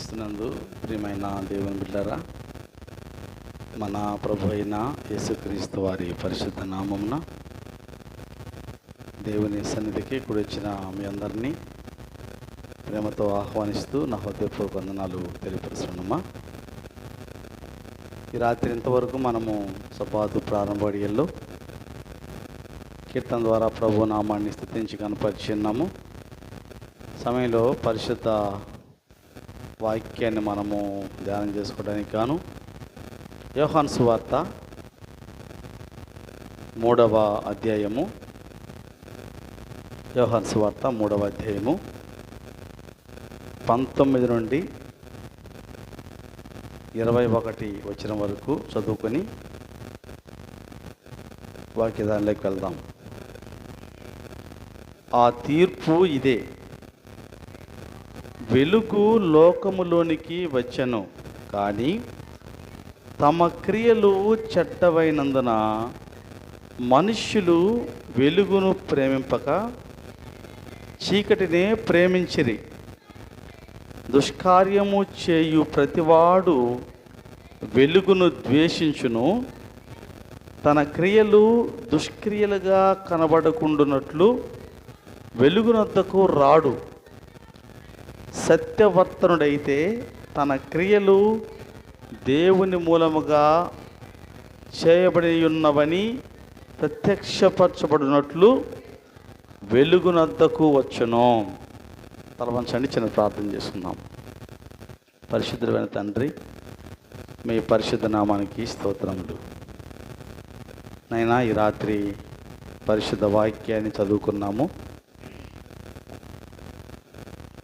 కల్పిస్తున్నందు ప్రియమైన దేవుని బిడ్డరా మన ప్రభు అయిన యేసుక్రీస్తు వారి పరిశుద్ధ నామమున దేవుని సన్నిధికి కూడి వచ్చిన మీ అందరినీ ప్రేమతో ఆహ్వానిస్తూ నా హృదయపూర్వక వందనాలు తెలియపరుస్తున్నామా. ఈ రాత్రి ఇంతవరకు మనము సపాతు ప్రారంభడియల్లో కీర్తన ద్వారా ప్రభు నామాన్ని స్థుతించి కనపరిచున్నాము సమయంలో పరిశుద్ధ వాక్యాన్ని మనము ధ్యానం చేసుకోవడానికి గాను యోహాన్ సువార్త మూడవ అధ్యాయము. యోహాన్ సువార్త మూడవ అధ్యాయము. పంతొమ్మిది నుండి ఇరవై ఒకటి వచ్చిన వరకు చదువుకొని వాక్య దానిలోకి వెళ్దాం. ఆ తీర్పు ఇదే. వెలుగు లోకములోనికి వచ్చెను. కానీ తమ క్రియలు చెడ్డవైనందున మనుష్యులు వెలుగును ప్రేమింపక చీకటినే ప్రేమించిరి. దుష్కార్యము చేయు ప్రతివాడు వెలుగును ద్వేషించును. తన క్రియలు దుష్క్రియలుగా కనబడకుండునట్లు వెలుగునద్దకు రాడు. సత్యవర్తనుడైతే తన క్రియలు దేవుని మూలముగా చేయబడి ఉన్నవని ప్రత్యక్షపరచబడినట్లు వెలుగునద్దకు వచ్చును. తలవంచండి చిన్న ప్రార్థన చేసుకుందాం పరిశుద్ధమైన తండ్రి మీ పరిశుద్ధ నామానికి స్తోత్రములు. నైనా ఈ రాత్రి పరిశుద్ధ వాక్యాన్ని చదువుకున్నాము.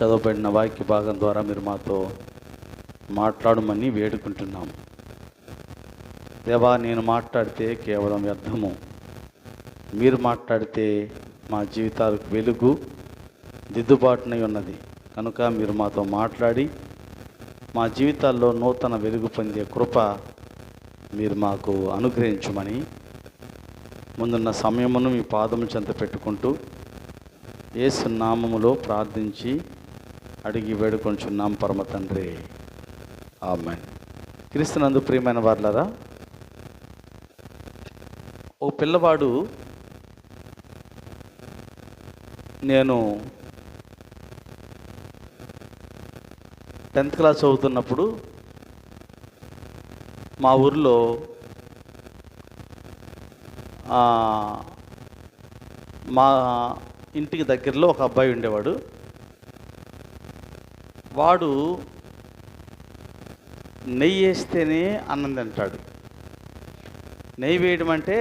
చదవబడిన వాక్య భాగం ద్వారా మీరు మాతో మాట్లాడమని వేడుకుంటున్నాము. దేవా నేను మాట్లాడితే కేవలం వ్యర్థము. మీరు మాట్లాడితే మా జీవితాలకు వెలుగు దిద్దుబాటునై ఉన్నది. కనుక మీరు మాతో మాట్లాడి మా జీవితాల్లో నూతన వెలుగు పొందే కృప మీరు మాకు అనుగ్రహించమని ముందున్న సమయమును మీ పాదము చెంత పెట్టుకుంటూ ఏసునామములో ప్రార్థించి అడిగి వేడుకొంచున్నాం పరమ తండ్రి. ఆమె క్రీస్తునందు ప్రియమైన వార్లరా ఓ పిల్లవాడు నేను టెన్త్ క్లాస్ చదువుతున్నప్పుడు మా ఊర్లో మా ఇంటికి దగ్గరలో ఒక అబ్బాయి ఉండేవాడు. వాడు నెయ్యి వేస్తేనే అన్నం తింటాడు. నెయ్యి వేయడం అంటే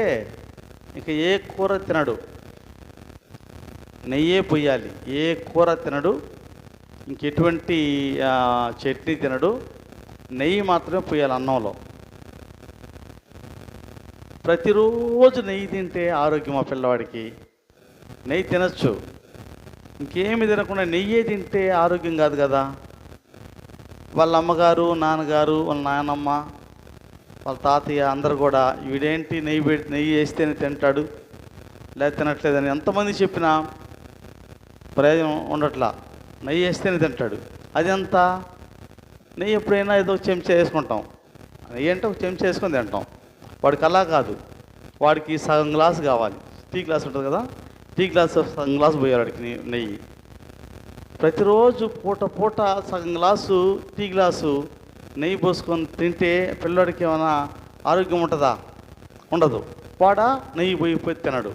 ఇక ఏ కూర తినడు. నెయ్యే పొయ్యాలి. ఏ కూర తినడు ఇంకెటువంటి చట్నీ తినడు నెయ్యి మాత్రమే పొయ్యాలి అన్నంలో. ప్రతిరోజు నెయ్యి తింటే ఆరోగ్యం ఆ పిల్లవాడికి. నెయ్యి తినచ్చు. ఇంకేమి తినకుండా నెయ్యే తింటే ఆరోగ్యం కాదు కదా. వాళ్ళ అమ్మగారు నాన్నగారు వాళ్ళ నాయనమ్మ వాళ్ళ తాతయ్య అందరు కూడా వీడేంటి నెయ్యి పెట్టి నెయ్యి వేస్తేనే తింటాడు లేదా తినట్లేదని ఎంతమంది చెప్పినా ప్రయోజనం ఉండట్లా. నెయ్యి వేస్తేనే తింటాడు. అది ఎంత నెయ్యి ఎప్పుడైనా ఏదో ఒక చెంచా వేసుకుంటాం. నెయ్యి అంటే ఒక చెంచా వేసుకొని తింటాం. వాడికి అలా కాదు. వాడికి సగం గ్లాస్ కావాలి. టీ గ్లాస్ ఉంటుంది కదా. టీ గ్లాస్ సగం గ్లాస్ పోయేవాడికి నెయ్యి- ప్రతిరోజు పూట పూట సగం గ్లాసు టీ గ్లాసు నెయ్యి పోసుకొని తింటే పిల్లడికి ఏమైనా ఆరోగ్యం ఉంటుందా? ఉండదు. వాడ? నెయ్యి పోయి తినడు.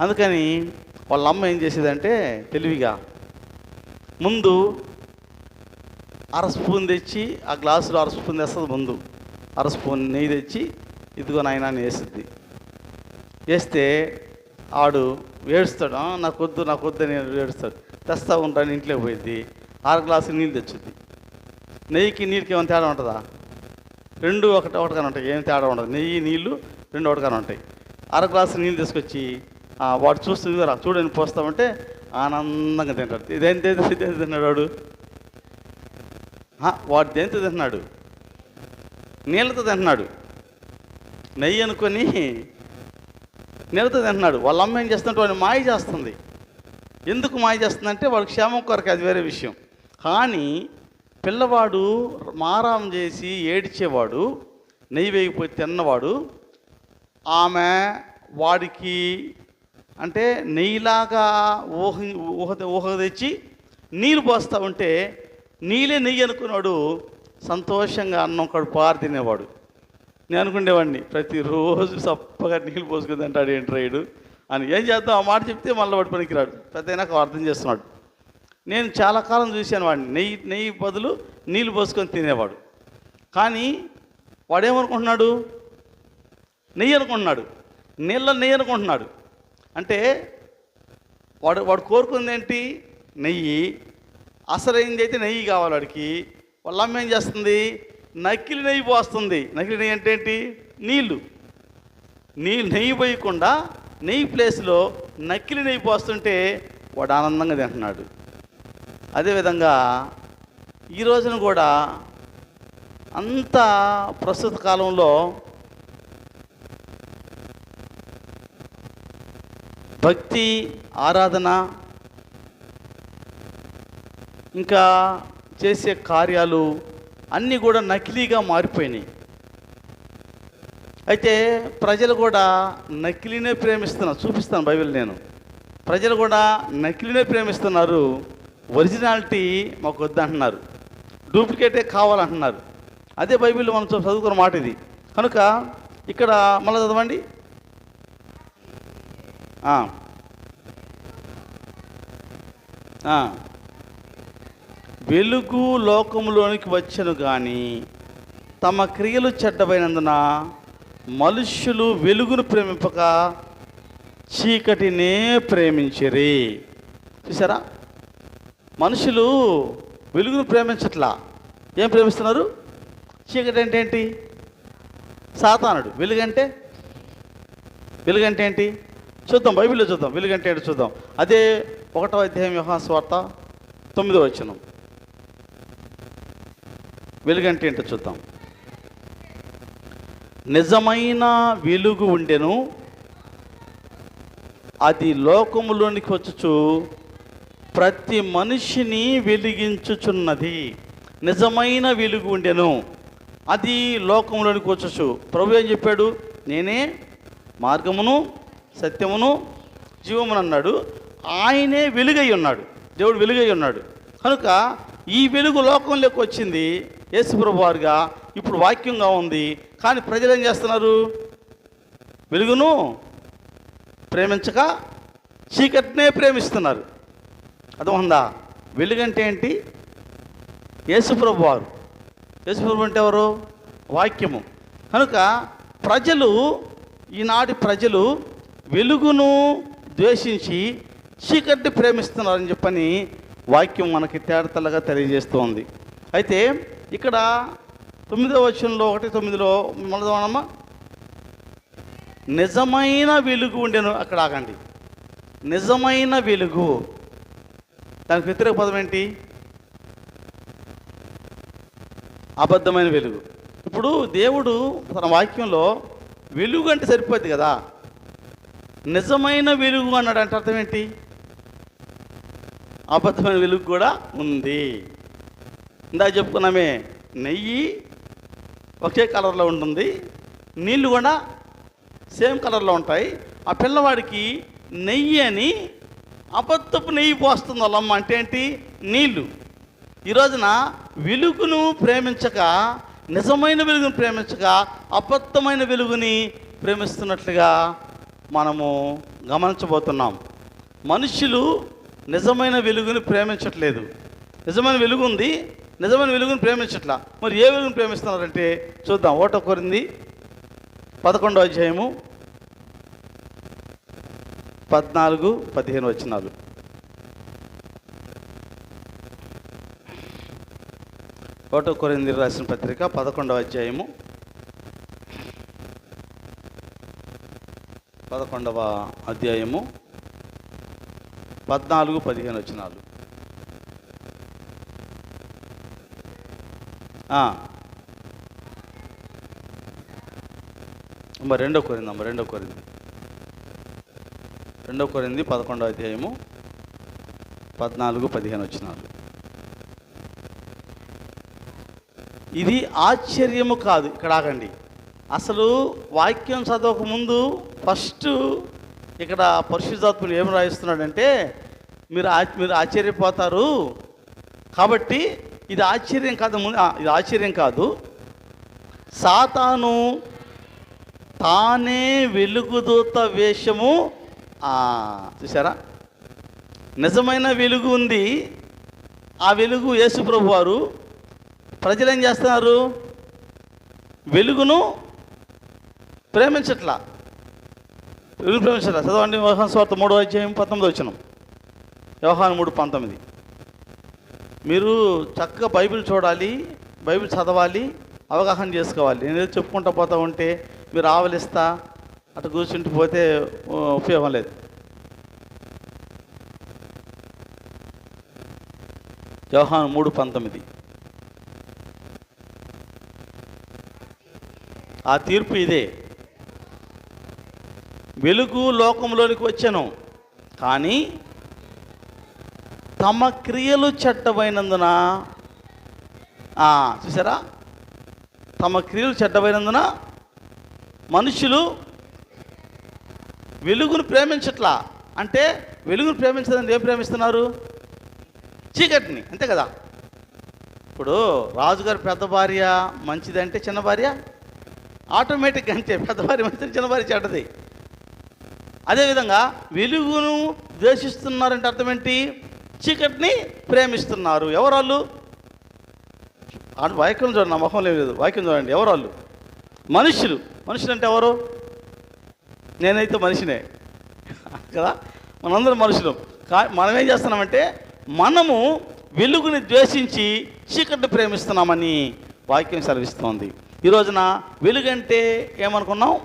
అందుకని వాళ్ళ అమ్మ ఏం చేసేదంటే తెలివిగా ముందు అర స్పూన్ తెచ్చి ఆ గ్లాసులో అర స్పూన్ తెస్తుంది ముందు. అర స్పూన్ నెయ్యి తెచ్చి ఇదిగో నాయన అని వేస్తుంది వేస్తే ఆడు ఏడుస్తాడు "ఆ, నాకు వద్దు నాకు వద్దు అని ఏడుస్తాడు. తెస్తా ఉంటాను ఇంట్లో పోయింది ఆరు గ్లాసు నీళ్ళు తెచ్చుద్ది. నెయ్యికి నీళ్ళకి ఏమైనా తేడా ఉంటుందా? రెండు ఒకటి ఒకటిగానే ఉంటాయి. ఏం తేడా ఉండదు. నెయ్యి నీళ్ళు రెండు ఒకటిగానే ఉంటాయి. అర గ్లాసు నీళ్ళు తీసుకొచ్చి వాడు చూస్తుంది రా చూడని పోస్తామంటే ఆనందంగా తింటాడు. ఇదేం దేంతో తిన్నాడు వాడు? వాడు దేంతో తింటున్నాడు నీళ్ళతో తింటున్నాడు నెయ్యి అనుకొని నీళ్ళతో తింటున్నాడు వాళ్ళ అమ్మ ఏం చేస్తుంటే వాడిని మాయ చేస్తుంది. ఎందుకు మాయ చేస్తుందంటే వాడు క్షేమం కొరకు అది వేరే విషయం. కానీ పిల్లవాడు మారాం చేసి ఏడ్చేవాడు నెయ్యి వేయకపోతే తిన్నవాడు ఆమె వాడికి అంటే నెయ్యిలాగా ఊహ ఊహ ఊహ తెచ్చి నీళ్ళు పోస్తూ ఉంటే నీళ్ళే నెయ్యి అనుకున్నాడు సంతోషంగా అన్నం కడుపు పారు తినేవాడు నేను అనుకునేవాడిని ప్రతిరోజు సప్పగా నీళ్ళు పోసుకుని తింటాడు ఏంటి రైడు అని. ఏం చేద్దాం? ఆ మాట చెప్తే మళ్ళీ వాడి పనికిరాడు. పెద్ద నాకు అర్థం చేస్తున్నాడు. నేను చాలా కాలం చూశాను వాడిని. నెయ్యి నెయ్యి బదులు నీళ్ళు పోసుకొని తినేవాడు. కానీ వాడేమనుకుంటున్నాడు? నెయ్యి అనుకుంటున్నాడు. నీళ్ళ నెయ్యి అనుకుంటున్నాడు. అంటే వాడు వాడు కోరుకుంది ఏంటి? నెయ్యి. అసలైంది అయితే నెయ్యి కావాలి వాడికి. వాళ్ళ అమ్మ ఏం చేస్తుంది? నకిలి నెయ్యి పోస్తుంది. నకిలి నెయ్యి అంటే ఏంటి? నీళ్ళు నీళ్ళు నెయ్యి పోయకుండా నెయ్యి ప్లేస్లో నకిలి నెయ్యి పోస్తుంటే వాడు ఆనందంగా తింటున్నాడు. అదేవిధంగా ఈ రోజున కూడా అంత ప్రస్తుత కాలంలో భక్తి ఆరాధన ఇంకా చేసే కార్యాలు అన్నీ కూడా నకిలీగా మారిపోయినాయి. అయితే ప్రజలు కూడా నకిలీనే ప్రేమిస్తున్నారు చూపిస్తాను బైబిల్ నేను. ప్రజలు కూడా నకిలీనే ప్రేమిస్తున్నారు ఒరిజినాలిటీ మాకు వద్దంటున్నారు డూప్లికేటే కావాలంటున్నారు. అదే బైబిల్ మనం చదువుకున్న మాట ఇది. కనుక ఇక్కడ మళ్ళీ చదవండి. ఆ. వెలుగు లోకములోనికి వచ్చను కానీ తమ క్రియలు చెడ్డమైనందున మనుష్యులు వెలుగును ప్రేమింపక చీకటినే ప్రేమించిరి. చూసారా మనుషులు వెలుగును ప్రేమించట్లా. ఏం ప్రేమిస్తున్నారు? చీకటి అంటే ఏంటి సాతానుడు. వెలుగంటే? వెలుగంటే ఏంటి చూద్దాం బైబిల్లో చూద్దాం. వెలుగంటే ఏంటి చూద్దాం. అదే ఒకటో అధ్యాయం యోహాను స్వార్త తొమ్మిదో వచ్చినాం వెలుగంటే ఏంటో చూద్దాం. నిజమైన వెలుగు ఉండెను అది లోకములోనికి వచ్చుచు ప్రతి మనిషిని వెలిగించుచున్నది. నిజమైన వెలుగు ఉండెను అది లోకంలోనికి వచ్చుచు. ప్రభు ఏం చెప్పాడు? నేనే మార్గమును సత్యమును జీవమును అన్నాడు. ఆయనే వెలుగై ఉన్నాడు. దేవుడు వెలుగై ఉన్నాడు. కనుక ఈ వెలుగు లోకంలోకి వచ్చింది. యేసుప్రభు వారుగా ఇప్పుడు వాక్యంగా ఉంది. కానీ ప్రజలు ఏం చేస్తున్నారు? వెలుగును ప్రేమించక చీకటినే ప్రేమిస్తున్నారు. అర్థమైందా వెలుగంటే ఏంటి? యేసుప్రభు వారు యేసుప్రభు అంటే ఎవరు? వాక్యము. కనుక ప్రజలు ఈనాటి ప్రజలు వెలుగును ద్వేషించి చీకటిని ప్రేమిస్తున్నారని చెప్పని వాక్యం మనకి తేడతల్లగా తెలియజేస్తోంది. అయితే ఇక్కడ తొమ్మిదో వచనంలో ఒకటి తొమ్మిదిలో మనదోనమ్మ నిజమైన వెలుగు ఉండేను అక్కడ ఆగండి. నిజమైన వెలుగు. దానికి వ్యతిరేక పదం ఏంటి? అబద్ధమైన వెలుగు. ఇప్పుడు దేవుడు తన వాక్యంలో వెలుగు అంటే సరిపోద్ది కదా? నిజమైన వెలుగు అన్నాడు అంటే అర్థం ఏంటి? అబద్ధమైన వెలుగు కూడా ఉంది. ఇందాక చెప్పుకున్నామే నెయ్యి ఒకే కలర్లో ఉంటుంది నీళ్ళు కూడా సేమ్ కలర్లో ఉంటాయి. ఆ పిల్లవాడికి నెయ్యి అని అబద్ధపు నెయ్యి పోస్తుంది వాళ్ళమ్మ అంటే ఏంటి? నీళ్ళు ఈ రోజున వెలుగును ప్రేమించక నిజమైన వెలుగును ప్రేమించక అబద్ధమైన వెలుగుని ప్రేమిస్తున్నట్లుగా మనము గమనించబోతున్నాం. మనుషులు నిజమైన వెలుగుని ప్రేమించట్లేదు. నిజమైన వెలుగు ఉంది నిజమైన వెలుగును ప్రేమించట్లా. మరి ఏ వెలుగును ప్రేమిస్తున్నారంటే చూద్దాం. ఓట కొరింది పదకొండో అధ్యాయము పద్నాలుగు పదిహేను వచనాలు. ఓటో కొరింది రాసిన పత్రిక పదకొండవ అధ్యాయము పదకొండవ అధ్యాయము పద్నాలుగు పదిహేను వచనాలు. అమ్మ రెండో కొరింది అమ్మ రెండో కొరింది. రెండో కొరింది పదకొండో అధ్యాయము పద్నాలుగు పదిహేను వచ్చినాలు ఇది ఆశ్చర్యము కాదు. ఇక్కడ ఆగండి. అసలు వాక్యం చదవక ముందు ఫస్ట్ ఇక్కడ పరిశుద్ధాత్ములు ఏం రాయిస్తున్నాడంటే మీరు ఆ- మీరు ఆశ్చర్యపోతారు. కాబట్టి ఇది ఆశ్చర్యం కాదు ముందు ఇది ఆశ్చర్యం కాదు. సాతాను తానే వెలుగుదూత వేషము చూసారా నిజమైన వెలుగు ఉంది. ఆ వెలుగు యేసుప్రభు వారు ప్రజలు ఏం చేస్తున్నారు? వెలుగును ప్రేమించట్లా. వెలుగు ప్రేమించట్లా. చదవండి వ్యవహాన్ స్వార్థ మూడో అధ్యాయం పంతొమ్మిది వచ్చిన వ్యవహాన్ మూడు పంతొమ్మిది. మీరు చక్కగా బైబిల్ చూడాలి బైబిల్ చదవాలి అవగాహన చేసుకోవాలి. నేను చెప్పుకుంటూ చెప్పుకుంటా పోతా ఉంటే మీరు ఆవలిస్తా అటు కూర్చుంటూ పోతే ఉపయోగం లేదు. జవహాన్ మూడు పంతొమ్మిది. ఆ తీర్పు ఇదే. వెలుగు లోకంలోనికి వచ్చాను. కానీ తమ క్రియలు చెడ్డమైనందున చూసారా? తమ క్రియలు చెడ్డమైనందున మనుషులు వెలుగును ప్రేమించట్లా. అంటే వెలుగును ప్రేమించదని ఏం ప్రేమిస్తున్నారు? చీకటిని అంతే కదా? ఇప్పుడు రాజుగారి పెద్ద భార్య మంచిదంటే చిన్న భార్య ఆటోమేటిక్గా అంతే. పెద్ద భార్య మంచిది చిన్న భార్య చెడ్డది. అదేవిధంగా వెలుగును ద్వేషిస్తున్నారంటే అర్థం ఏంటి? చీకటిని ప్రేమిస్తున్నారు. ఎవరు వాళ్ళు వాక్యం చూడండి నా మొహం లేదు. వాక్యం చూడండి ఎవరు వాళ్ళు మనుషులు. మనుషులు అంటే ఎవరు? నేనైతే మనిషినే. కదా? మనందరం మనుషులు. కా మనం ఏం చేస్తున్నామంటే మనము వెలుగుని ద్వేషించి చీకటిని ప్రేమిస్తున్నామని వాక్యం సెలవిస్తోంది. ఈ రోజున వెలుగంటే ఏమనుకున్నాం?